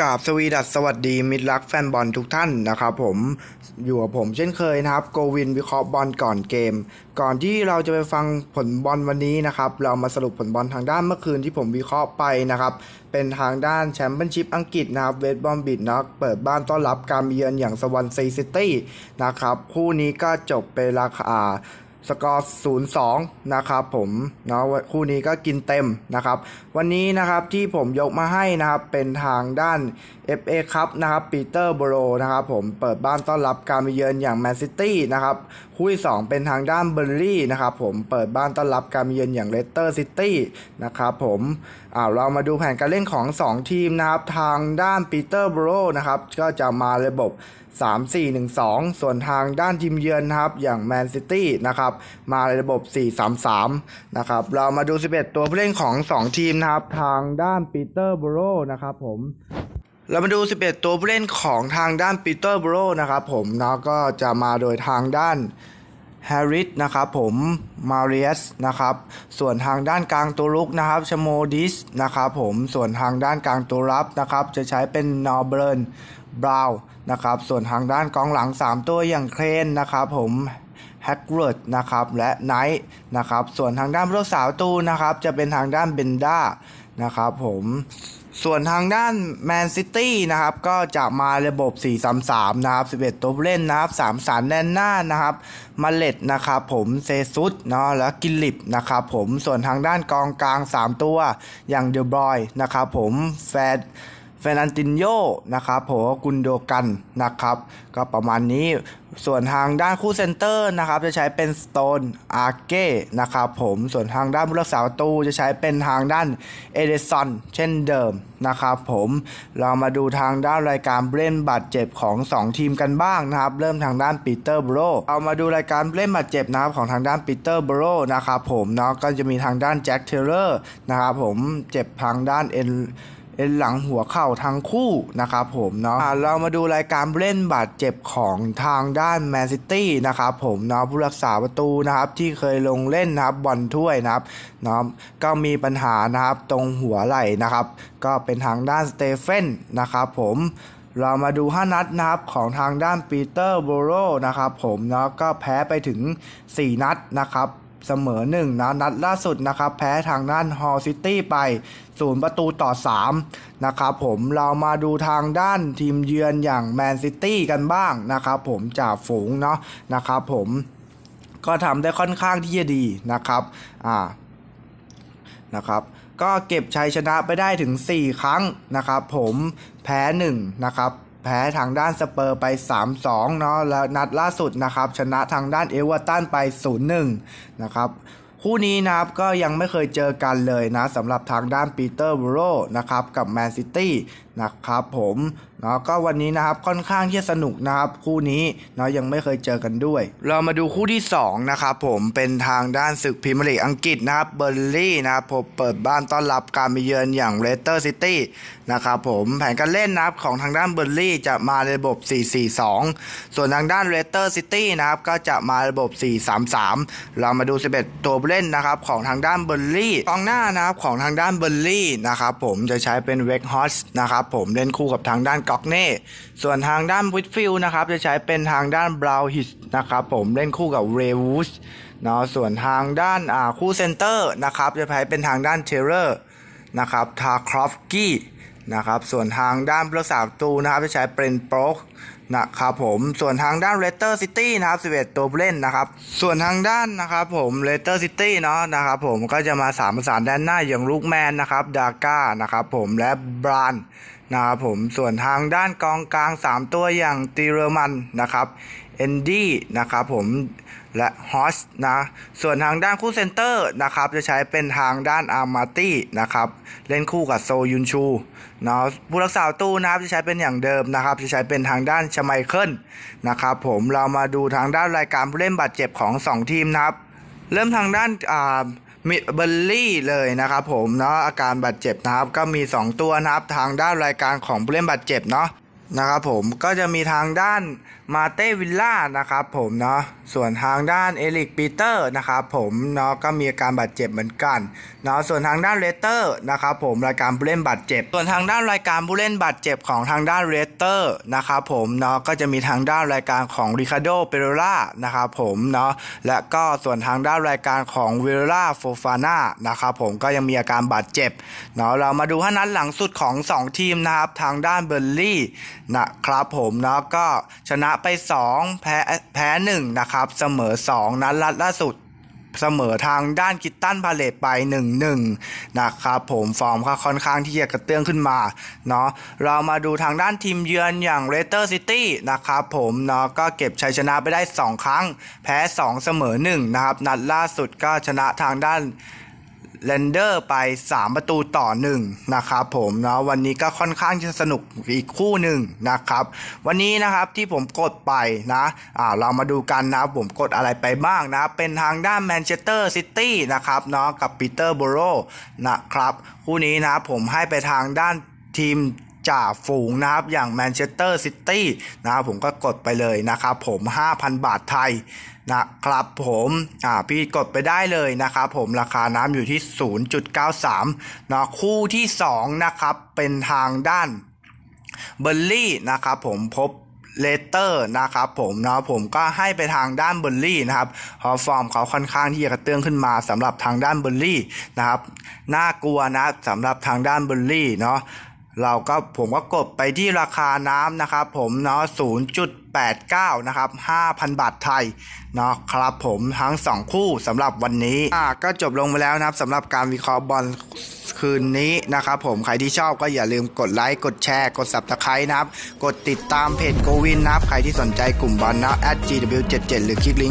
กราบสวีดัสสวัสดีมิตรรักแฟนบอลทุกท่านนะครับผมอยู่กับผมเช่นเคยนะครับโกวินวิเคราะห์บอลก่อนเกม ก่อนที่เราจะไปฟังผลบอลวันนี้นะครับ เรามาสรุปผลบอลทางด้านเมื่อคืนที่ผมวิเคราะห์ไปนะครับ เป็นทางด้านแชมเปี้ยนชิพอังกฤษนะครับเวสต์บอมบิดนะเปิดบ้านต้อนรับการเยือนอย่างสวอนซีซิตี้นะครับ คู่นี้ก็จบไปราคา สกอร์0-2นะครับผมเนาะคู่นี้ก็กินเต็มนะครับ วันนี้นะครับที่ผมยกมาให้นะครับเป็นทางด้าน FA ครับนะครับปีเตอร์โบโรนะครับผมเปิดบ้านต้อนรับการมาเยือนอย่างแมนซิตี้นะครับคู่ที่2เป็นทางด้านเบอร์ลี่นะครับผมเปิดบ้านต้อนรับการมาเยือนอย่างเลสเตอร์ซิตี้นะครับผมอ่าเรามาดูแผนการเล่นของ 2 ทีมนะครับทางด้านปีเตอร์โบโรนะครับก็จะมาระบบ3 4 1 2 ส่วนทางด้านทีมเยือนนะครับ อย่างแมนซิตี้นะครับ มาในระบบ 4 3 3 นะครับ เรามาดู 11 ตัวผู้เล่นของ 2 ทีมนะครับ ทางด้านปีเตอร์บโรนะครับผมเรามาดู 11 ตัวผู้เล่นของทางด้านปีเตอร์บโรนะครับผมเนาะก็จะมาโดยทางด้าน แฮร์ริสนะครับผมมาเรียสนะครับส่วนทางด้านกลางตัวรุกนะครับชโมดิสนะครับผมส่วนทางด้านกลางตัวรับนะครับจะใช้เป็นนอเบิร์นบราวนะครับส่วนทางด้านกองหลัง 3 ตัวอย่างเครนนะครับผมแฮกเวิร์ดนะครับและไนท์นะครับส่วนทางด้านผู้รักษาประตูนะครับจะเป็นทางด้านเบนด้านะครับผม ส่วนทางด้านแมนซิตี้นะครับก็จะมาระบบ 4-3-3 นะครับ 11 ตัวเล่นนะครับ 3 สารแน่นหน้านะครับมาเลตนะครับผมเซซุสเนาะแล้วกิลลิปนะครับผมส่วนทางด้านกองกลาง 3 ตัวอย่างเดบรอยนะครับผมแฟด เฟรนันตินโยนะครับผมกุนโดกันนะครับ ก็ประมาณนี้ส่วนทางด้านคู่เซนเตอร์นะครับจะใช้เป็นสโตนอาร์เก้นะครับผมส่วนทางด้านผู้รักษาประตูจะใช้เป็นทางด้านเอเดซอนเช่นเดิมนะครับผมเรามาดูทางด้านรายการเล่นบาดเจ็บของ 2 ทีมกันบ้างนะครับเริ่มทางด้านปีเตอร์บโรเอามาดูรายการเล่นบาดเจ็บนะครับของทางด้านปีเตอร์บโรนะครับผมเนาะก็จะมีทางด้านแจ็คเทเลอร์นะครับผมเจ็บทางด้านเอ็น เอ็นหลังหัวเข่าทั้งคู่นะครับผมเนาะะเรามาดูรายการเล่นบาดเจ็บของทางด้านแมนซิตี้นะครับผมเนาะผู้รักษาประตูนะครับที่เคยลงเล่นนะครับบอลถ้วยนะครับเนาะก็มีปัญหานะครับตรงหัวไหล่นะครับ ก็เป็นทางด้านสเตเฟนนะครับผมเรามาดู 5 นัดนะครับของทางด้านปีเตอร์โบโรนะครับผมเนาะก็แพ้ไปถึง 4 นัดนะครับ เสมอหนึ่งนะนัดล่าสุดนะครับ แพ้ทางด้านฮอลซิตี้ไปศูนย์ประตูต่อ 3 นะครับผมเรามาดูทางด้านทีมเยือนอย่างแมนซิตี้กันบ้างนะครับผมจากฝูงเนาะนะครับผมก็ทำได้ค่อนข้างที่จะดีนะครับอ่านะครับก็เก็บชัยชนะไปได้ถึง 4 ครั้งนะครับผมแพ้1นะครับ แพ้ทางด้านสเปอร์ไป 3-2 เนาะแล้วนัดล่าสุดนะครับ ชนะทางด้านเอเวอร์ตันไป 0-1 นะครับ คู่นี้นะครับก็ยังไม่เคยเจอกันเลยนะสำหรับทางด้านปีเตอร์บโรนะครับกับแมนซิตี้นะครับผมเนาะก็วันนี้นะครับค่อนข้างที่จะสนุกนะครับคู่นี้เนาะยังไม่เคยเจอกันด้วย เรามาดูคู่ที่2นะครับผมเป็นทางด้านศึกพรีเมียร์ลีกอังกฤษนะครับเบอร์ลี่นะครับผมเปิดบ้านต้อนรับการมาเยือนอย่างเลสเตอร์ซิตี้นะครับผมแผนการเล่นนะครับของทางด้านเบอร์ลี่จะมาในระบบ 4-4-2 ส่วนทางด้านเลสเตอร์ซิตี้นะครับก็จะมาระบบ 4-3-3 เรามาดู 11 ตัวผู้เล่นนะครับของทางด้านเบอร์ลี่กองหน้านะครับของทางด้านเบอร์ลี่นะครับผมจะใช้เป็นเวกฮอสนะครับผมเล่นคู่กับทางด้านก็อกเน่ส่วนทางด้านวิทฟิลนะครับจะใช้เป็นทางด้านบราวฮิสนะครับผมเล่นคู่กับเรวูสเนาะส่วนทางด้านอ่าคู่เซนเตอร์นะครับจะใช้เป็นทางด้านเทเลอร์นะครับทาครอฟกี้ นะครับ ส่วนทางด้านผู้รักษาตูนะครับจะใช้เป็นโปรกนะครับผมส่วนทางด้านเลสเตอร์ซิตี้นะครับ11 ตัวผู้เล่นนะครับ ส่วนทางด้านนะครับผมเลสเตอร์ซิตี้เนาะนะครับผมก็จะมาสามประสานด้านหน้าอย่างลูกแมนนะครับดาก้านะครับผมและบรานนะครับผมส่วนทางด้านกองกลาง 3 ตัวอย่างตีเรมันนะครับเอนดี้นะครับผม และฮอสนะ ส่วนทางด้านคู่เซนเตอร์นะครับ จะใช้เป็นทางด้านอาร์มาตี้นะครับ เล่นคู่กับโซยุนชูเนาะผู้รักษาตู้นะครับจะใช้เป็นอย่างเดิมนะครับ จะใช้เป็นทางด้านชไมเคิลนะครับ ผมเรามาดูทางด้านรายการผู้เล่นบาดเจ็บของ 2 ทีมนะครับ เริ่มทางด้านอ่ามิเบลลี่เลยนะครับผมเนาะอาการบาดเจ็บนะครับ ก็มี 2 ตัวนะครับทางด้านรายการของผู้เล่นบาดเจ็บเนาะ นะครับผมก็จะมีทางด้านมาเต้วิลล่านะครับผมเนาะส่วนทางด้านเอลิกปีเตอร์นะครับผมเนาะก็มีอาการบาดเจ็บเหมือนกันเนาะส่วนทางด้านเรเตอร์นะครับผมรายการผู้เล่นบาดเจ็บ ส่วนทางด้านรายการผู้เล่นบาดเจ็บของทางด้านเรเตอร์นะครับผมเนาะก็จะมีทางด้านรายการของริคาโดเปโรล่านะครับผมเนาะและก็ส่วนทางด้านรายการของเวล่าโฟฟาน่านะครับผมก็ยังมีอาการบาดเจ็บเนาะเรามาดูห้านัดหลังสุดของ 2 ทีมนะครับทางด้านเบอร์ลี่ นะครับผมเนาะก็ชนะไป 2 แพ้แพ้1นะครับ เสมอ 2 นัดล่าสุดเสมอทางด้านกิตตันพาเลตไป 1-1 นะครับผมฟอร์มค่อนข้างที่จะกระเตื้องขึ้นมาเนาะเรามาดูทางด้านทีมเยือนอย่างเรเตอร์ซิตี้นะครับผมเนาะก็เก็บชัยชนะไปได้ 2 ครั้ง แพ้ 2 เสมอ 1 นะครับ นัดล่าสุดก็ชนะทางด้าน เรนเดอร์ไป 3 ประตูต่อ 1 นะครับผมเนาะวันนี้ก็ค่อนข้างจะสนุกอีกคู่หนึ่งนะครับ วันนี้นะครับที่ผมกดไปนะอ่าเรามาดูกันนะผมกดอะไรไปบ้างนะ เป็นทางด้านแมนเชสเตอร์ซิตี้นะครับเนาะกับปีเตอร์โบโรนะครับ คู่นี้นะผมให้ไปทางด้านทีม จ่าฝูงนะครับ อย่างแมนเชสเตอร์ซิตี้นะครับผมก็กดไปเลยนะครับผม 5,000 บาทไทยนะครับผมอ่าพี่กดไปได้เลยนะครับผมราคาน้ำอยู่ที่ 0.93เนาะคู่ที่ 2 นะครับ เป็นทางด้านเบอร์ลี่นะครับผมพบเลเตอร์นะครับผมเนาะผมก็ให้ไปทางด้านเบอร์ลี่นะครับพราะฟอร์มเขาค่อนข้างที่จะกระเตื้องขึ้นมาสำหรับทางด้านเบอร์ลี่นะครับน่ากลัวนะสำหรับทางด้านเบอร์ลี่เนาะ เราก็ผมก็กดไปที่ราคาน้ำนะครับ ผมเนาะ0.89 นะครับ 5,000 บาทไทยเนาะครับผมทั้ง 2 คู่สำหรับวันนี้อ่าก็จบลงไปแล้วนะครับสำหรับการวิเคราะห์บอลคืนนี้นะครับผมใครที่ชอบก็อย่าลืมกดไลค์กดแชร์ กด subscribe นะครับ กดติดตามเพจโกวินนะครับ ใครที่สนใจกลุ่มบอลนะ @gw77 หรือคลิกลิงก์